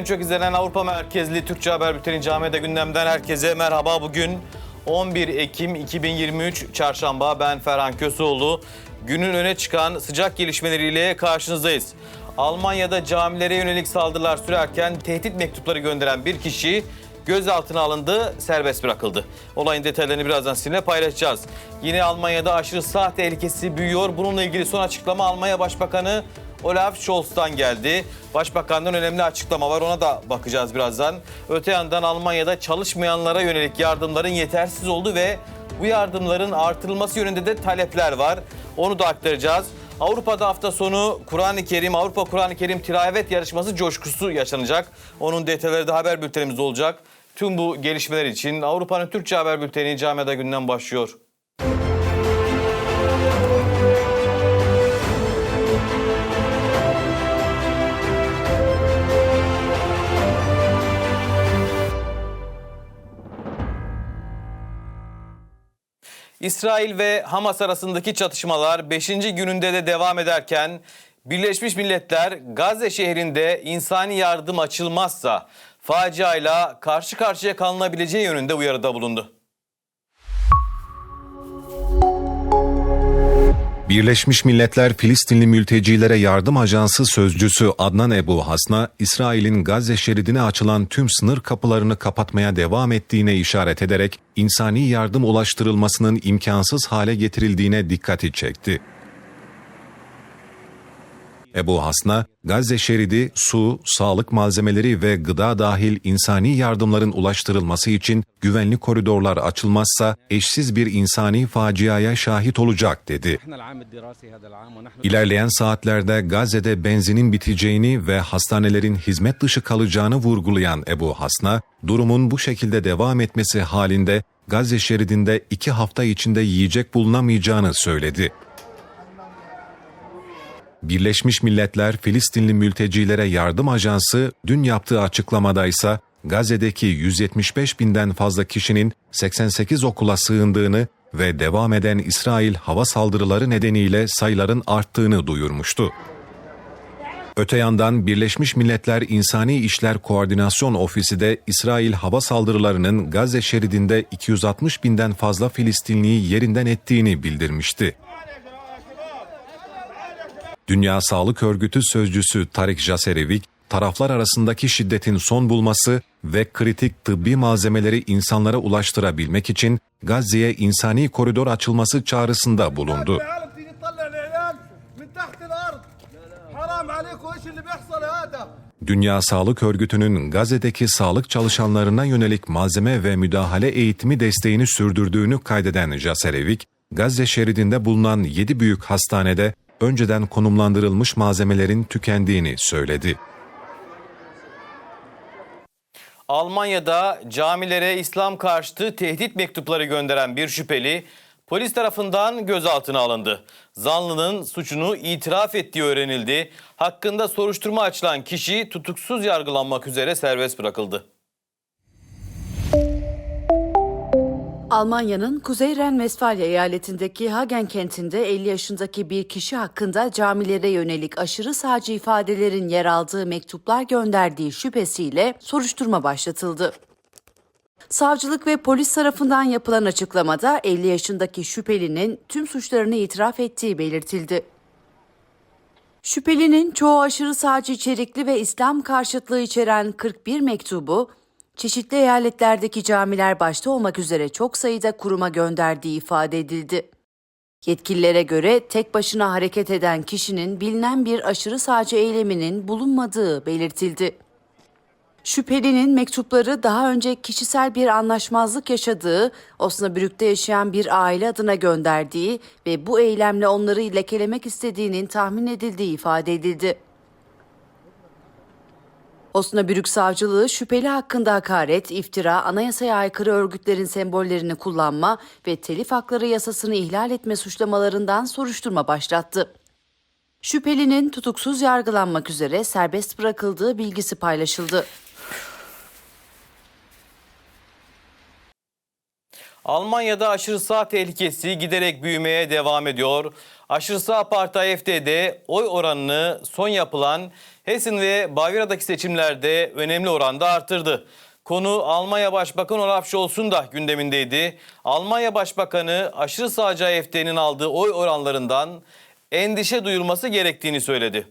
En çok izlenen Avrupa merkezli Türkçe haber bülteni Cami'de gündemden herkese merhaba. Bugün 11 Ekim 2023 Çarşamba ben Ferhan Köseoğlu. Günün öne çıkan sıcak gelişmeleriyle karşınızdayız. Almanya'da camilere yönelik saldırılar sürerken tehdit mektupları gönderen bir kişi gözaltına alındı, serbest bırakıldı. Olayın detaylarını birazdan sizinle paylaşacağız. Yine Almanya'da aşırı sağ tehlikesi büyüyor. Bununla ilgili son açıklama Almanya Başbakanı Olaf Scholz'tan geldi. Başbakandan önemli açıklama var ona da bakacağız birazdan. Öte yandan Almanya'da çalışmayanlara yönelik yardımların yetersiz olduğu ve bu yardımların artırılması yönünde de talepler var. Onu da aktaracağız. Avrupa'da hafta sonu Kur'an-ı Kerim, Avrupa Kur'an-ı Kerim tilavet yarışması coşkusu yaşanacak. Onun detayları da haber bültenimizde olacak. Tüm bu gelişmeler için Avrupa'nın Türkçe haber bülteni Camiada günden başlıyor. İsrail ve Hamas arasındaki çatışmalar 5. gününde de devam ederken Birleşmiş Milletler Gazze şehrinde insani yardım açılmazsa faciayla karşı karşıya kalınabileceği yönünde uyarıda bulundu. Birleşmiş Milletler Filistinli Mültecilere Yardım Ajansı sözcüsü Adnan Ebu Hasna, İsrail'in Gazze şeridine açılan tüm sınır kapılarını kapatmaya devam ettiğine işaret ederek insani yardım ulaştırılmasının imkansız hale getirildiğine dikkati çekti. Ebu Hasna, Gazze şeridi, su, sağlık malzemeleri ve gıda dahil insani yardımların ulaştırılması için güvenli koridorlar açılmazsa eşsiz bir insani faciaya şahit olacak dedi. İlerleyen saatlerde Gazze'de benzinin biteceğini ve hastanelerin hizmet dışı kalacağını vurgulayan Ebu Hasna, durumun bu şekilde devam etmesi halinde Gazze şeridinde iki hafta içinde yiyecek bulunamayacağını söyledi. Birleşmiş Milletler Filistinli Mültecilere Yardım Ajansı dün yaptığı açıklamada ise Gazze'deki 175 binden fazla kişinin 88 okula sığındığını ve devam eden İsrail hava saldırıları nedeniyle sayıların arttığını duyurmuştu. Öte yandan Birleşmiş Milletler İnsani İşler Koordinasyon Ofisi de İsrail hava saldırılarının Gazze şeridinde 260 binden fazla Filistinliyi yerinden ettiğini bildirmişti. Dünya Sağlık Örgütü sözcüsü Tarik Jaserevik, taraflar arasındaki şiddetin son bulması ve kritik tıbbi malzemeleri insanlara ulaştırabilmek için Gazze'ye insani koridor açılması çağrısında bulundu. Dünya Sağlık Örgütü'nün Gazze'deki sağlık çalışanlarına yönelik malzeme ve müdahale eğitimi desteğini sürdürdüğünü kaydeden Jaserevik, Gazze şeridinde bulunan 7 büyük hastanede önceden konumlandırılmış malzemelerin tükendiğini söyledi. Almanya'da camilere İslam karşıtı tehdit mektupları gönderen bir şüpheli polis tarafından gözaltına alındı. Zanlının suçunu itiraf ettiği öğrenildi. Hakkında soruşturma açılan kişi tutuksuz yargılanmak üzere serbest bırakıldı. Almanya'nın Kuzey Ren-Vesfalya eyaletindeki Hagen kentinde 50 yaşındaki bir kişi hakkında camilere yönelik aşırı sağcı ifadelerin yer aldığı mektuplar gönderdiği şüphesiyle soruşturma başlatıldı. Savcılık ve polis tarafından yapılan açıklamada 50 yaşındaki şüphelinin tüm suçlarını itiraf ettiği belirtildi. Şüphelinin çoğu aşırı sağcı içerikli ve İslam karşıtlığı içeren 41 mektubu, çeşitli eyaletlerdeki camiler başta olmak üzere çok sayıda kuruma gönderdiği ifade edildi. Yetkililere göre tek başına hareket eden kişinin bilinen bir aşırı sağcı eyleminin bulunmadığı belirtildi. Şüphelinin mektupları daha önce kişisel bir anlaşmazlık yaşadığı, Osnabrük'te yaşayan bir aile adına gönderdiği ve bu eylemle onları lekelemek istediğinin tahmin edildiği ifade edildi. Osnabrück Savcılığı şüpheli hakkında hakaret, iftira, anayasaya aykırı örgütlerin sembollerini kullanma ve telif hakları yasasını ihlal etme suçlamalarından soruşturma başlattı. Şüphelinin tutuksuz yargılanmak üzere serbest bırakıldığı bilgisi paylaşıldı. Almanya'da aşırı sağ tehlikesi giderek büyümeye devam ediyor. Aşırı sağ parti AFD'de oy oranını son yapılan Hessen ve Bavyera'daki seçimlerde önemli oranda artırdı. Konu Almanya Başbakanı Olaf Scholz'un da gündemindeydi. Almanya Başbakanı aşırı sağcı AFD'nin aldığı oy oranlarından endişe duyulması gerektiğini söyledi.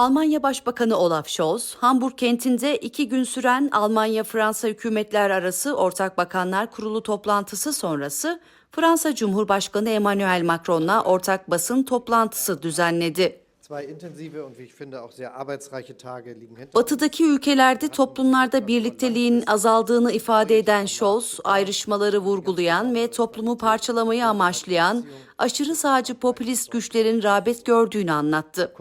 Almanya Başbakanı Olaf Scholz, Hamburg kentinde iki gün süren Almanya-Fransa hükümetler arası Ortak Bakanlar Kurulu toplantısı sonrası Fransa Cumhurbaşkanı Emmanuel Macron'la ortak basın toplantısı düzenledi. Batıdaki ülkelerde toplumlarda birlikteliğin azaldığını ifade eden Scholz, ayrışmaları vurgulayan ve toplumu parçalamayı amaçlayan aşırı sağcı popülist güçlerin rağbet gördüğünü anlattı.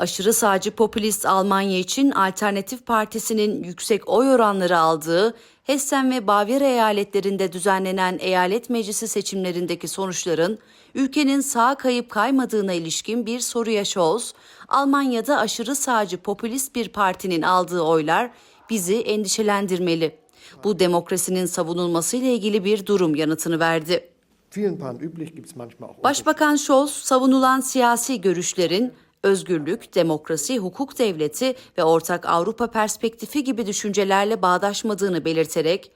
Aşırı sağcı popülist Almanya için Alternatif Partisi'nin yüksek oy oranları aldığı Hessen ve Bavyera eyaletlerinde düzenlenen eyalet meclisi seçimlerindeki sonuçların ülkenin sağa kayıp kaymadığına ilişkin bir soruya Scholz, Almanya'da aşırı sağcı popülist bir partinin aldığı oylar bizi endişelendirmeli. Bu demokrasinin savunulmasıyla ilgili bir durum yanıtını verdi. Başbakan Scholz savunulan siyasi görüşlerin özgürlük, demokrasi, hukuk devleti ve ortak Avrupa perspektifi gibi düşüncelerle bağdaşmadığını belirterek,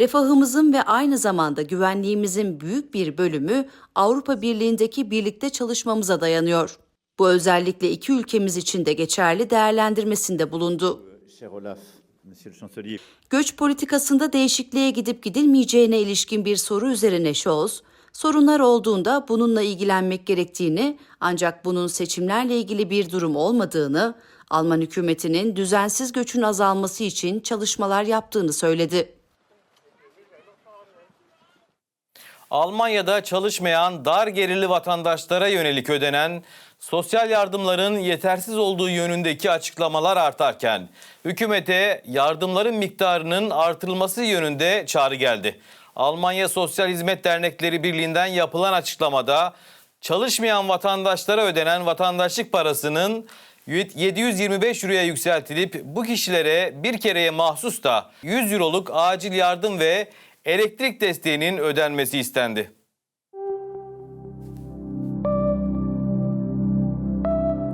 refahımızın ve aynı zamanda güvenliğimizin büyük bir bölümü Avrupa Birliği'ndeki birlikte çalışmamıza dayanıyor. Bu özellikle iki ülkemiz için de geçerli değerlendirmesinde bulundu. Göç politikasında değişikliğe gidip gidilmeyeceğine ilişkin bir soru üzerine Scholz, sorunlar olduğunda bununla ilgilenmek gerektiğini ancak bunun seçimlerle ilgili bir durum olmadığını, Alman hükümetinin düzensiz göçün azalması için çalışmalar yaptığını söyledi. Almanya'da çalışmayan dar gelirli vatandaşlara yönelik ödenen sosyal yardımların yetersiz olduğu yönündeki açıklamalar artarken hükümete yardımların miktarının artırılması yönünde çağrı geldi. Almanya Sosyal Hizmet Dernekleri Birliği'nden yapılan açıklamada çalışmayan vatandaşlara ödenen vatandaşlık parasının 725 euroya yükseltilip bu kişilere bir kereye mahsus da 100 euroluk acil yardım ve elektrik desteğinin ödenmesi istendi.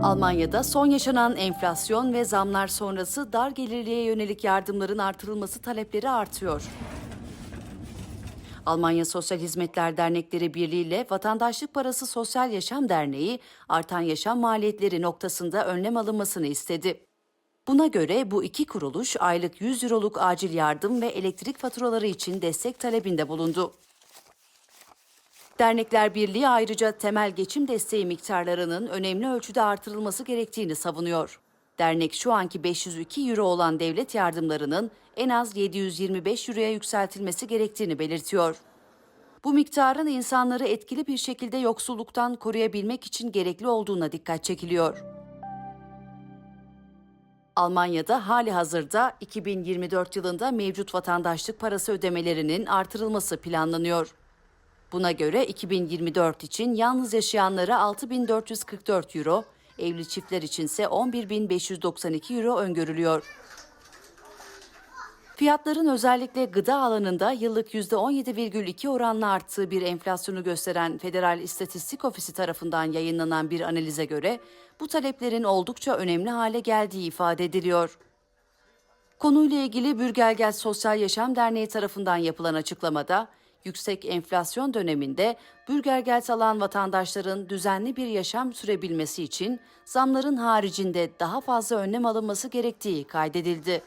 Almanya'da son yaşanan enflasyon ve zamlar sonrası dar gelirliye yönelik yardımların artırılması talepleri artıyor. Almanya Sosyal Hizmetler Dernekleri Birliği ile Vatandaşlık Parası Sosyal Yaşam Derneği artan yaşam maliyetleri noktasında önlem alınmasını istedi. Buna göre bu iki kuruluş aylık 100 euroluk acil yardım ve elektrik faturaları için destek talebinde bulundu. Dernekler Birliği ayrıca temel geçim desteği miktarlarının önemli ölçüde artırılması gerektiğini savunuyor. Dernek şu anki 502 euro olan devlet yardımlarının en az 725 euroya yükseltilmesi gerektiğini belirtiyor. Bu miktarın insanları etkili bir şekilde yoksulluktan koruyabilmek için gerekli olduğuna dikkat çekiliyor. Almanya'da hali hazırda 2024 yılında mevcut vatandaşlık parası ödemelerinin artırılması planlanıyor. Buna göre 2024 için yalnız yaşayanlara 6444 euro, evli çiftler içinse 11592 euro öngörülüyor. Fiyatların özellikle gıda alanında yıllık %17,2 oranla arttığı bir enflasyonu gösteren Federal İstatistik Ofisi tarafından yayınlanan bir analize göre bu taleplerin oldukça önemli hale geldiği ifade ediliyor. Konuyla ilgili Bürgergeld Sosyal Yaşam Derneği tarafından yapılan açıklamada, yüksek enflasyon döneminde Bürgergeld alan vatandaşların düzenli bir yaşam sürebilmesi için zamların haricinde daha fazla önlem alınması gerektiği kaydedildi.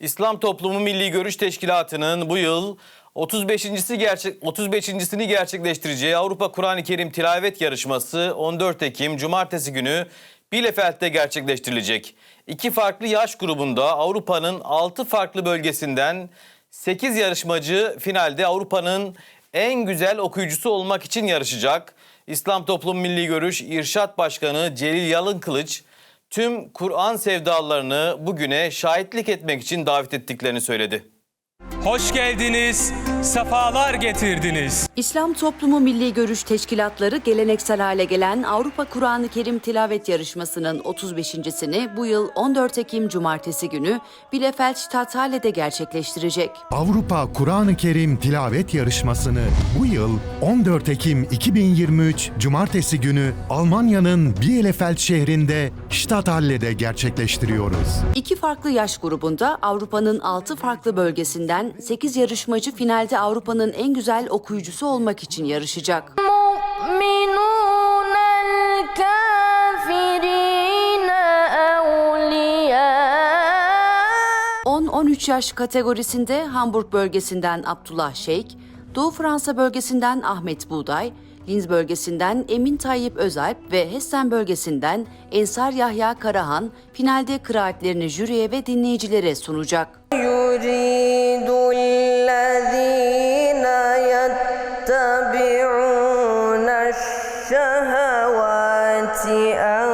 İslam Toplumu Milli Görüş Teşkilatı'nın bu yıl 35.si gerçek 35.sini gerçekleştireceği Avrupa Kur'an-ı Kerim Tilavet Yarışması 14 Ekim Cumartesi günü Bielefeld'de gerçekleştirilecek. İki farklı yaş grubunda Avrupa'nın 6 farklı bölgesinden 8 yarışmacı finalde Avrupa'nın en güzel okuyucusu olmak için yarışacak. İslam Toplum Milli Görüş İrşat Başkanı Celil Yalın Kılıç tüm Kur'an sevdalarını bugüne şahitlik etmek için davet ettiklerini söyledi. Hoş geldiniz, sefalar getirdiniz. İslam Toplumu Milli Görüş Teşkilatları geleneksel hale gelen Avrupa Kur'an-ı Kerim Tilavet Yarışması'nın 35.sini bu yıl 14 Ekim Cumartesi günü Bielefeld Stadthalle'de gerçekleştirecek. Avrupa Kur'an-ı Kerim Tilavet Yarışması'nı bu yıl 14 Ekim 2023 Cumartesi günü Almanya'nın Bielefeld şehrinde Stadthalle'de gerçekleştiriyoruz. İki farklı yaş grubunda Avrupa'nın 6 farklı bölgesinden seçilen 8 yarışmacı finalde Avrupa'nın en güzel okuyucusu olmak için yarışacak. ...13 yaş kategorisinde Hamburg bölgesinden Abdullah Şeyk, Doğu Fransa bölgesinden Ahmet Buğday, Linz bölgesinden Emin Tayyip Özalp ve Hessen bölgesinden Ensar Yahya Karahan finalde kıraatlerini jüriye ve dinleyicilere sunacak. يريد الذين يتبعون الشهوات أن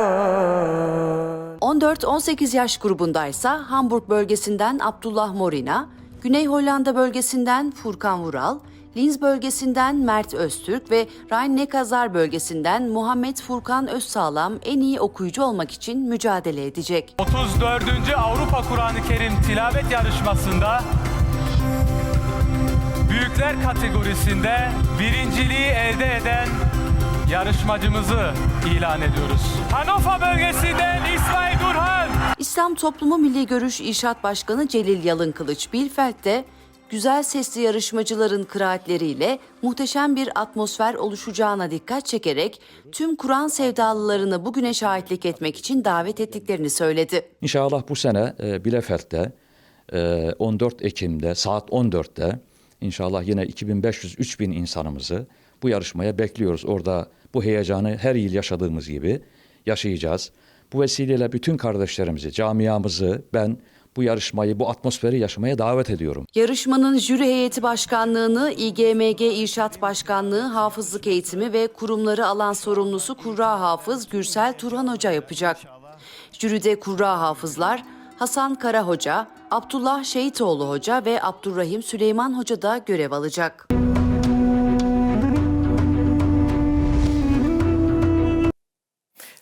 14-18 yaş grubundaysa Hamburg bölgesinden Abdullah Morina, Güney Hollanda bölgesinden Furkan Vural, Linz bölgesinden Mert Öztürk ve Rhein-Neckar bölgesinden Muhammed Furkan Özsağlam en iyi okuyucu olmak için mücadele edecek. 34. Avrupa Kur'an-ı Kerim Tilavet Yarışması'nda Büyükler kategorisinde birinciliği elde eden yarışmacımızı ilan ediyoruz. Hannover bölgesinden İsmail Durhan. İslam Toplumu Milli Görüş İrşat Başkanı Celil Yalın Kılıç Bilfeld'de güzel sesli yarışmacıların kıraatleriyle muhteşem bir atmosfer oluşacağına dikkat çekerek tüm Kur'an sevdalılarını bugüne şahitlik etmek için davet ettiklerini söyledi. İnşallah bu sene e, Bielefeld'de e, 14 Ekim'de saat 14'te inşallah yine 2500-3000 insanımızı bu yarışmaya bekliyoruz. Orada bu heyecanı her yıl yaşadığımız gibi yaşayacağız. Bu vesileyle bütün kardeşlerimizi, camiamızı ben bu yarışmayı, bu atmosferi yaşamaya davet ediyorum. Yarışmanın jüri heyeti başkanlığını İGMG İrşat Başkanlığı Hafızlık Eğitimi ve Kurumları alan sorumlusu Kurra Hafız Gürsel Turhan Hoca yapacak. Jüride Kurra Hafızlar Hasan Kara Hoca, Abdullah Şehitoğlu Hoca ve Abdurrahim Süleyman Hoca da görev alacak.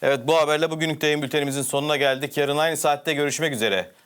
Evet bu haberle bugünlük yayın bültenimizin sonuna geldik. Yarın aynı saatte görüşmek üzere.